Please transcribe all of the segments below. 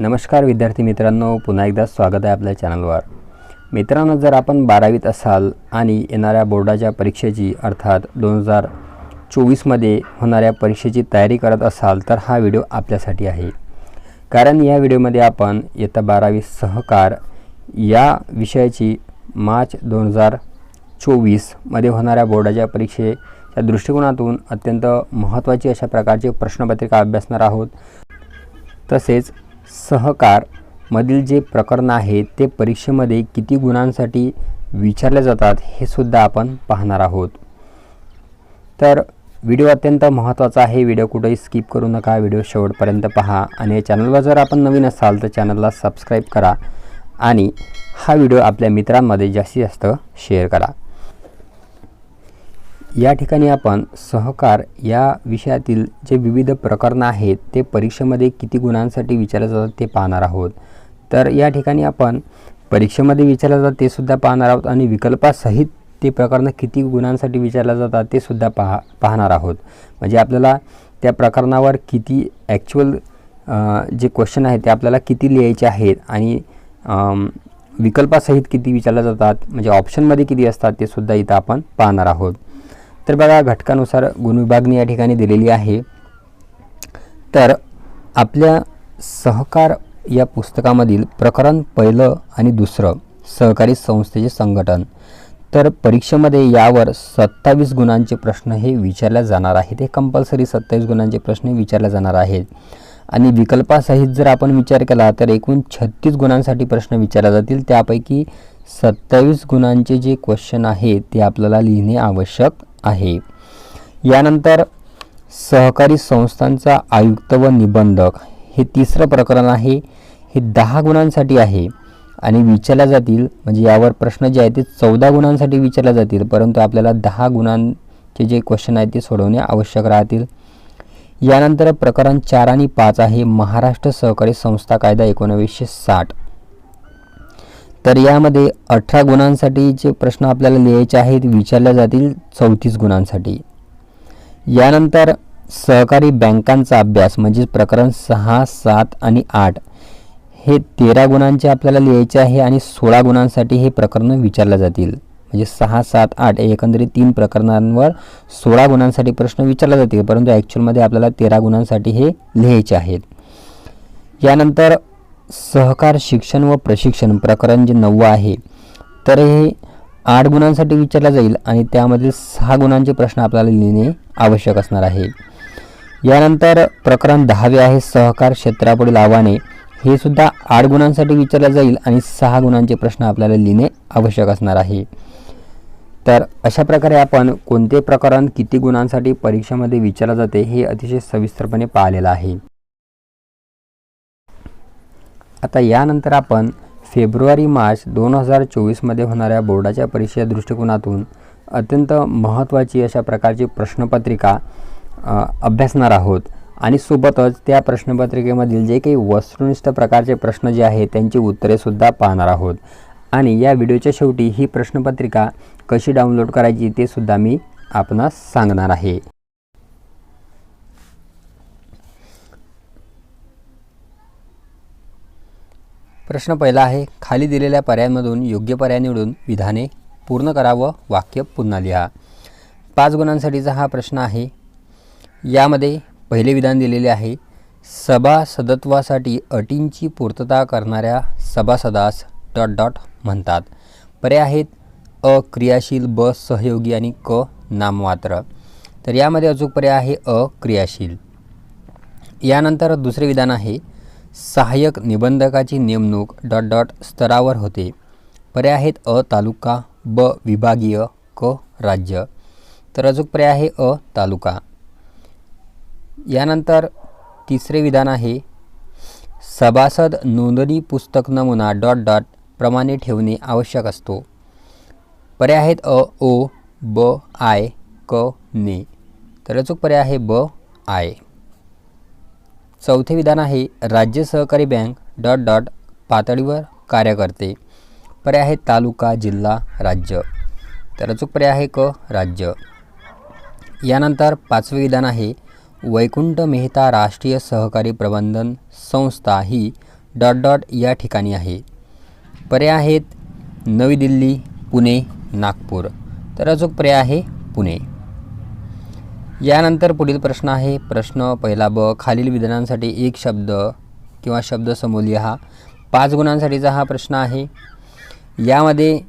नमस्कार विद्यार्थी मित्रांनो पुन्हा एकदा स्वागत आहे आपल्या चॅनलवर. मित्रांनो जर आपण बारावीत असाल आणि येणाऱ्या बोर्डाच्या परीक्षेची अर्थात दोन हजार चोवीसमध्ये होणाऱ्या परीक्षेची तयारी करत असाल तर हा व्हिडिओ आपल्यासाठी आहे. कारण या व्हिडिओमध्ये आपण इयत्ता बारावी सहकार या विषयाची मार्च दोन हजार चोवीसमध्ये होणाऱ्या बोर्डाच्या परीक्षेच्या दृष्टिकोनातून अत्यंत महत्त्वाची अशा प्रकारची प्रश्नपत्रिका अभ्यासणार आहोत. तसेच सहकार मधील जे प्रकरण आहे ते परीक्षेमध्ये किती गुणांसाठी विचारले जातात हे सुद्धा आपण पाहणार आहोत. तर व्हिडिओ अत्यंत महत्त्वाचा आहे. व्हिडिओ कुठेही स्किप करू नका. व्हिडिओ शेवटपर्यंत पहा आणि या चॅनलवर जर आपण नवीन असाल तर चॅनलला सबस्क्राईब करा आणि हा व्हिडिओ आपल्या मित्रांमध्ये जास्तीत जास्त शेअर करा. या ठिकाणी आपण सहकार या विषयातील जे विविध प्रकरणं आहेत ते परीक्षेमध्ये किती गुणांसाठी विचारले जातात ते पाहणार आहोत. तर या ठिकाणी आपण परीक्षेमध्ये विचारलं जातात ते सुद्धा पाहणार आहोत आणि विकल्पासहित ते प्रकरणं किती गुणांसाठी विचारल्या जातात ते सुद्धा पाहा पाहणार आहोत. म्हणजे आपल्याला त्या प्रकरणावर किती ॲक्च्युअल जे क्वेश्चन आहेत ते आपल्याला किती लिहायचे आहेत आणि विकल्पासहित किती विचारल्या जातात म्हणजे ऑप्शनमध्ये किती असतात ते सुद्धा इथं आपण पाहणार आहोत. तर बघा घटकानुसार गुणविभागणी या ठिकाणी दिलेली आहे. तर आपल्या सहकार या पुस्तकामधील प्रकरण पहिलं आणि दुसरं सहकारी संस्थेचे संघटन. तर परीक्षेमध्ये यावर सत्तावीस गुणांचे प्रश्न हे विचारले जाणार आहेत. हे कंपल्सरी सत्तावीस गुणांचे प्रश्न विचारले जाणार आहेत. आणि विकल्पासहित जर आपण विचार केला तर एकूण छत्तीस गुणांसाठी प्रश्न विचारले जातील. त्यापैकी सत्तावीस गुणांचे जे क्वेश्चन आहे ते आपल्याला लिहिणे आवश्यक आहे. यानंतर सहकारी संस्थांचा आयुक्त व निबंधक. हे तिसरं प्रकरण आहे. हे दहा गुणांसाठी आहे. आणि विचारल्या जातील म्हणजे यावर प्रश्न जे आहेत ते चौदा गुणांसाठी विचारले जातील. परंतु आपल्याला दहा गुणांचे जे क्वेश्चन आहेत ते सोडवणे आवश्यक राहतील. यानंतर प्रकरण चार आणि पाच आहे. महाराष्ट्र सहकारी संस्था कायदा एकोणावीसशे साठ. तर यामध्ये अठरा गुणांसाठीचे प्रश्न आपल्याला लिहायचे आहेत विचारले जातील चौतीस गुणांसाठी. यानंतर सहकारी बँकांचा अभ्यास म्हणजे प्रकरण सहा सात आणि आठ. हे तेरा गुणांचे आपल्याला लिहायचे आहे आणि सोळा गुणांसाठी हे प्रकरण विचारले जातील. म्हणजे सहा सात आठ एकंदरीत तीन प्रकरणांवर सोळा गुणांसाठी प्रश्न विचारले जातील परंतु ॲक्च्युअलमध्ये आपल्याला तेरा गुणांसाठी हे लिहायचे आहेत. यानंतर सहकार शिक्षण व प्रशिक्षण प्रकरण जे नववं आहे तर हे आठ गुणांसाठी विचारलं जाईल आणि त्यामधील सहा गुणांचे प्रश्न आपल्याला लिहिणे आवश्यक असणार आहे. यानंतर प्रकरण दहावे आहे सहकार क्षेत्रापुढील आव्हाने हे सुद्धा आठ गुणांसाठी विचारलं जाईल आणि सहा गुणांचे प्रश्न आपल्याला लिहिणे आवश्यक असणार आहे. तर अशा प्रकारे आपण कोणते प्रकरण किती गुणांसाठी परीक्षेमध्ये विचारलं जाते हे अतिशय सविस्तरपणे पाहिलेलं आहे. आता यानंतर आपण फेब्रुवारी मार्च दोन हजार चोवीसमध्ये होणाऱ्या बोर्डाच्या परीक्षेच्या दृष्टिकोनातून अत्यंत महत्त्वाची अशा प्रकारची प्रश्नपत्रिका अभ्यासणार आहोत. आणि सोबतच त्या प्रश्नपत्रिकेमधील जे काही वस्तुनिष्ठ प्रकारचे प्रश्न जे आहेत त्यांची उत्तरेसुद्धा पाहणार आहोत. आणि या व्हिडिओच्या शेवटी ही प्रश्नपत्रिका कशी डाउनलोड करायची ते सुद्धा मी आपणास सांगणार आहे. प्रश्न पहिला आहे खाली दिलेल्या पर्यायांमधून योग्य पर्याय निवडून विधाने पूर्ण करावं वाक्य पुन्हा लिहा. पाच गुणांसाठीचा हा प्रश्न आहे. यामध्ये पहिले विधान दिलेले आहे सभासदत्वासाठी अटींची पूर्तता करणाऱ्या सभासदास डॉट डॉट म्हणतात. पर्याय आहेत अ क्रियाशील ब सहयोगी आणि क नाममात्र. तर यामध्ये अचूक पर्याय आहे अ क्रियाशील. यानंतर दुसरे विधान आहे सहाय्यक निबंधकाची नेमणूक डॉट डॉट स्तरावर होते. पर्याय आहेत अ तालुका ब विभागीय क राज्य. तर अचूक पर्याय आहे अ तालुका. यानंतर तिसरे विधान आहे सभासद नोंदणी पुस्तक नमुना डॉट डॉट प्रमाणे ठेवणे आवश्यक असतो. पर्याय आहेत अ ओ ब आय क ने. तर अचूक पर्याय आहे ब आय. चौथे विधान आहे राज्य सहकारी बँक डॉट डॉट पातळीवर कार्य करते पर्याय आहे तालुका जिल्हा राज्य. तर अचूक पर्याय आहे क राज्य. यानंतर पाचवे विधान आहे वैकुंठ मेहता राष्ट्रीय सहकारी प्रबंधन संस्था ही डॉट डॉट या ठिकाणी आहे. पर्याय आहेत नवी दिल्ली पुणे नागपूर. तर अचूक पर्याय आहे पुणे. यानंतर पुढील प्रश्न आहे. प्रश्न पहिला ब खालील विधानांसाठी एक शब्द किंवा शब्द समूह लिहा. पाच गुणांसाठीचा हा प्रश्न आहे. यामध्ये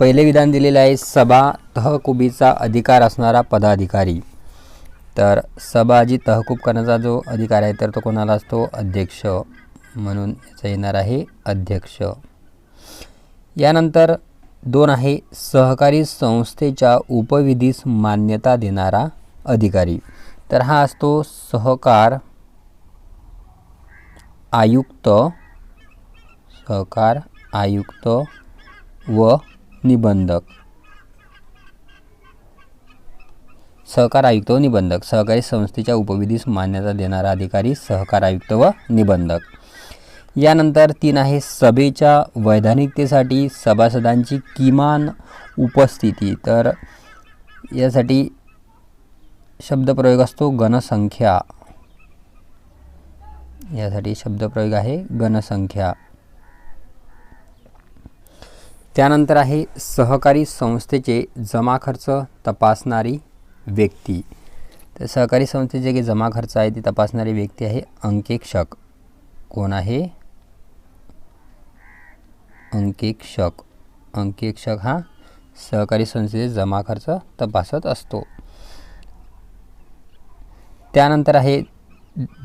पहिले विधान दिलेलं आहे सभा तहकुबीचा अधिकार असणारा पदाधिकारी. तर सभा जी तहकूब करण्याचा जो अधिकार आहे तर तो कोणाला असतो? अध्यक्ष. म्हणून याचा येणार आहे अध्यक्ष. यानंतर दोन आहे सहकारी संस्थेच्या उपविधीस मान्यता देणारा अधिकारी. तर हा असतो सहकार आयुक्त सहकार आयुक्त व निबंधक. सहकार आयुक्त व निबंधक सहकारी संस्थेच्या उपविधीस मान्यता देणारा अधिकारी सहकार आयुक्त व निबंधक. यानंतर तीन आहे सभेच्या वैधानिकतेसाठी सभासदांची किमान उपस्थिती. तर यासाठी शब्दप्रयोग असतो गणसंख्या यासाठी शब्दप्रयोग आहे गणसंख्या त्यानंतर आहे सहकारी संस्थेचे जमा खर्च तपासणारी व्यक्ती. तर सहकारी संस्थेचे जे जमा खर्च आहे ती तपासणारी व्यक्ती आहे अंकेक्षक. कोण आहे? अंकेक्षक अंकेक्षक हा सहकारी संस्थेचे जमा खर्च तपासत असतो. त्यानंतर आहे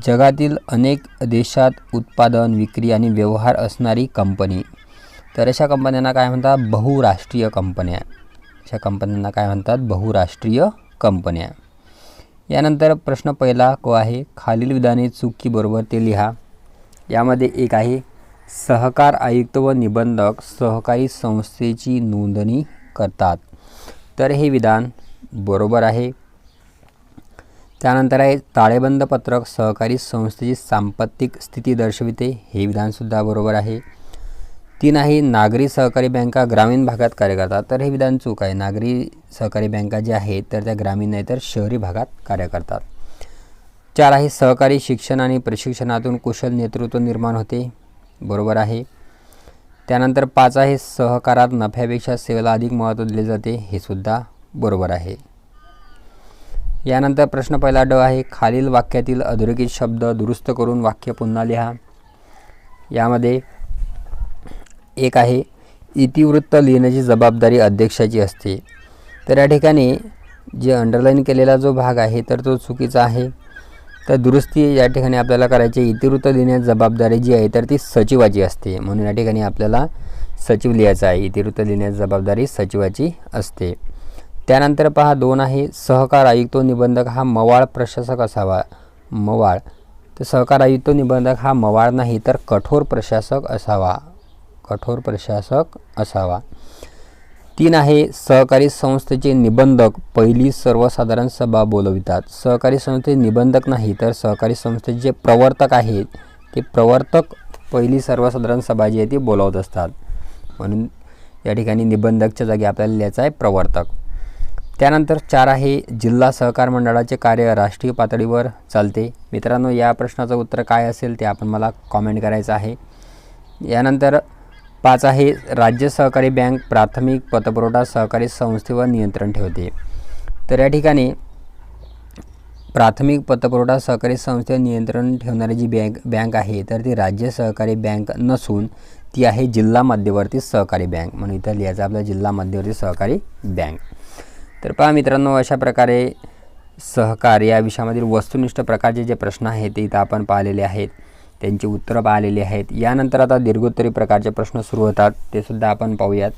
जगातील अनेक देशात उत्पादन विक्री आणि व्यवहार असणारी कंपनी. तर अशा कंपन्यांना काय म्हणतात? बहुराष्ट्रीय कंपन्या. अशा कंपन्यांना काय म्हणतात? बहुराष्ट्रीय कंपन्या. यानंतर प्रश्न पहिला को आहे? खालील विधाने चुकी बरोबर ते लिहा. यामध्ये एक आहे सहकार आयुक्त व निबंधक सहकारी संस्थेची नोंदणी करतात. तर हे विधान बरोबर आहे. त्यानंतर आहे ताळेबंद पत्रक सहकारी संस्थेची सांपत्तिक स्थिती दर्शविते. हे विधानसुद्धा बरोबर आहे. तीन आहे नागरी सहकारी बँका ग्रामीण भागात कार्य करतात. तर हे विधान चूक आहे. नागरी सहकारी बँका ज्या आहेत तर त्या ग्रामीण नाही तर शहरी भागात कार्य करतात. चार आहे सहकारी शिक्षण आणि प्रशिक्षणातून कुशल नेतृत्व निर्माण होते. बरोबर आहे. त्यानंतर पाच आहे सहकारात नफ्यापेक्षा सेवेला अधिक महत्त्व दिले जाते हे सुद्धा बरोबर आहे. यानंतर प्रश्न पहिला ड. आहे खालील वाक्यातील अधोरेखित शब्द दुरुस्त करून वाक्य पुन्हा लिहा. यामध्ये एक आहे इतिवृत्त लिहिण्याची जबाबदारी अध्यक्षाची असते. तर या ठिकाणी जे अंडरलाईन केलेला जो भाग आहे तर तो चुकीचा आहे. तर दुरुस्ती या ठिकाणी आपल्याला करायची इतिवृत्त देण्याची जबाबदारी जी आहे तर ती सचिवाची असते. म्हणून या ठिकाणी आपल्याला सचिव लिहायचा आहे. इतिवृत्त देण्याची जबाबदारी सचिवाची असते. त्यानंतर पहा दोन आहे सहकार आयुक्त निबंधक हा मवाळ प्रशासक असावा. मवाळ. तर सहकार आयुक्त निबंधक हा मवाळ नाही तर कठोर प्रशासक असावा. कठोर प्रशासक असावा. तीन आहे सहकारी संस्थेचे निबंधक. पहिली सर्वसाधारण सभा बोलवितात. सहकारी संस्थेचे निबंधक नाही तर सहकारी संस्थेचे जे प्रवर्तक आहेत ते प्रवर्तक पहिली सर्वसाधारण सभा जी आहे ती बोलवत असतात. म्हणून या ठिकाणी निबंधकच्या जागी आपल्याला लिहायचं आहे प्रवर्तक. त्यानंतर चार आहे जिल्हा सहकार मंडळाचे कार्य राष्ट्रीय पातळीवर चालते. मित्रांनो या प्रश्नाचं उत्तर काय असेल ते आपण मला कॉमेंट करायचं आहे. यानंतर पाच आहे. राज्य सहकारी बँक प्राथमिक पतपुरवठा सहकारी संस्थेवर नियंत्रण ठेवते. तर या ठिकाणी प्राथमिक पतपुरवठा सहकारी संस्थेवर नियंत्रण ठेवणारी जी बँक बँक आहे तर ती राज्य सहकारी बँक नसून ती आहे जिल्हा मध्यवर्ती सहकारी बँक. म्हणून इथं लिहायचं आपला जिल्हा मध्यवर्ती सहकारी बँक. तर पहा मित्रांनो अशा प्रकारे सहकार या विषयामधील वस्तुनिष्ठ प्रकारचे जे प्रश्न आहेत ते इथं आपण पाहिलेले आहेत. त्यांची उत्तरं पाहिलेली आहेत. यानंतर आता दीर्घोत्तरी प्रकारचे प्रश्न सुरू होतात. ते सुद्धा आपण पाहूयात.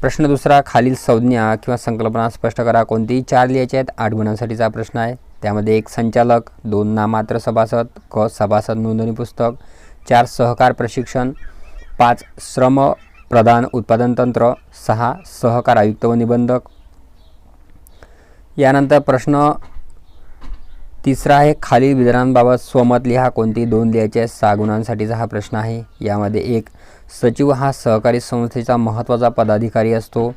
प्रश्न दुसरा खालील संज्ञा किंवा संकल्पना स्पष्ट करा. कोणतीही चार लिहायचे आहेत आठ गुणांसाठीचा प्रश्न आहे. त्यामध्ये एक संचालक दोन नामात्र सभासद क सभासद नोंदणी पुस्तक चार सहकार प्रशिक्षण पाच श्रम प्रदान उत्पादन तंत्र सहा सहकार आयुक्त व निबंधक. यानंतर प्रश्न तिसरा आहे खालील विधानांबाबत स्वमत लिहा कोणती दोन लिहायचे आहे सहा गुणांसाठीचा हा प्रश्न आहे. यामध्ये एक सचिव हा सहकारी संस्थेचा महत्त्वाचा पदाधिकारी असतो.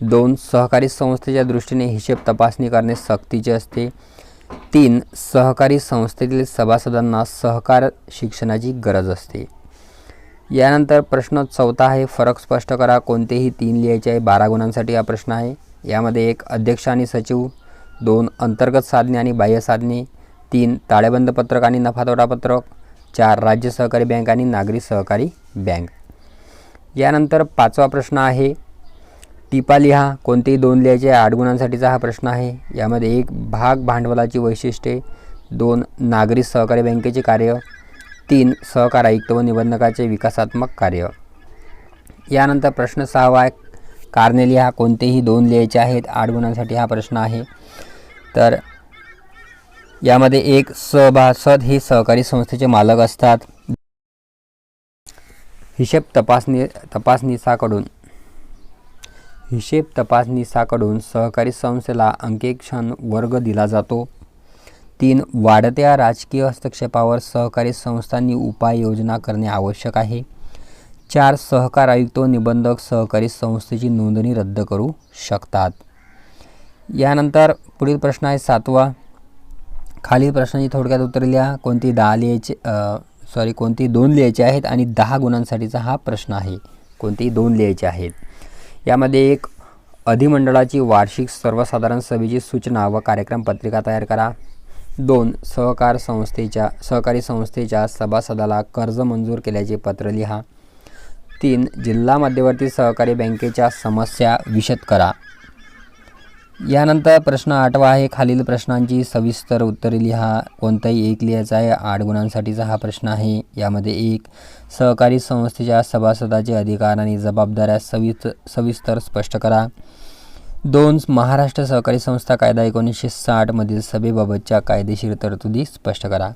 दोन सहकारी संस्थेच्या दृष्टीने हिशेब तपासणी करणे सक्तीचे असते. तीन सहकारी संस्थेतील सभासदांना सहकार शिक्षणाची गरज असते. यानंतर प्रश्न चौथा आहे फरक स्पष्ट करा कोणतेही तीन लिहायचे आहे बारा गुणांसाठी हा प्रश्न आहे. यामध्ये एक अध्यक्ष आणि सचिव दोन अंतर्गत साधने आणि बाह्य साधने. तीन ताळेबंद पत्रक आणि नफातोटा पत्रक. चार राज्य सहकारी बँक आणि नागरी सहकारी बँक. यानंतर पाचवा प्रश्न आहे टिपा लिहा कोणतेही दोन लिहायचे आठ गुणांसाठीचा हा प्रश्न आहे. यामध्ये एक भाग भांडवलाची वैशिष्ट्ये. दोन नागरी सहकारी बँकेचे कार्य. तीन सहकार आयुक्त व निबंधकाचे विकासात्मक कार्य. यानंतर प्रश्न सहावा आहे कारणे लिहा कोणतेही दोन लिहायचे आहेत आठ गुणांसाठी हा प्रश्न आहे. तर यामध्ये एक सभासद हे सहकारी संस्थेचे मालक असतात. हिशेब तपासणी तपासणीसाकडून हिशेब तपासणीसाकडून सहकारी संस्थेला अंकेक्षण वर्ग दिला जातो. तीन वाढत्या राजकीय हस्तक्षेपावर सहकारी संस्थांनी उपाययोजना करणे आवश्यक आहे. चार सहकार आयुक्त निबंधक सहकारी संस्थेची नोंदणी रद्द करू शकतात. यानंतर पुढील प्रश्न आहे सातवा. खालील प्रश्नाची थोडक्यात उत्तर लिहा. कोणती दहा लिहायचे सॉरी कोणती दोन लिहायचे आहेत आणि दहा गुणांसाठीचा हा प्रश्न आहे. कोणती दोन लिहायचे आहेत? यामध्ये एक अधिमंडळाची वार्षिक सर्वसाधारण सभेची सूचना व कार्यक्रम पत्रिका तयार करा. दोन सहकार संस्थेच्या सहकारी संस्थेच्या सभासदाला कर्ज मंजूर केल्याचे पत्र लिहा. तीन जिल्हा मध्यवर्ती सहकारी बँकेच्या समस्या विशद करा. यानंतर प्रश्न आठवा आहे. खालील प्रश्नांची सविस्तर उत्तरे लिहा. कोणताही एक लिहायचा आहे आठ गुणांसाठीचा हा प्रश्न आहे. यामध्ये एक सहकारी संस्थेच्या सभासदाचे अधिकार आणि जबाबदाऱ्या सविस्त सविस्तर स्पष्ट करा. दोन महाराष्ट्र सहकारी संस्था कायदा एकोणीसशे साठमधील सभेबाबतच्या कायदेशीर तरतुदी स्पष्ट करा.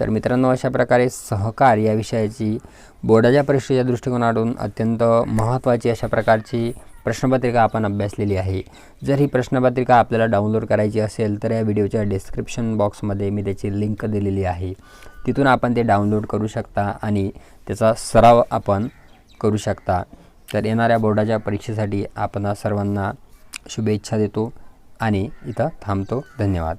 तर मित्रांनो अशा प्रकारे सहकार या विषयाची बोर्डाच्या परीक्षेच्या दृष्टिकोनातून अत्यंत महत्त्वाची अशा प्रकारची प्रश्नपत्रिका आपण अभ्यासलेली आहे. जर ही प्रश्नपत्रिका आपल्याला डाउनलोड करायची असेल तर या व्हिडिओच्या डिस्क्रिप्शन बॉक्समध्ये मी त्याची लिंक दिलेली आहे. तिथून आपण ते डाउनलोड करू शकता आणि त्याचा सराव आपण करू शकता. तर येणाऱ्या बोर्डाच्या परीक्षेसाठी आपण सर्वांना शुभेच्छा देतो आणि इथं थांबतो. धन्यवाद.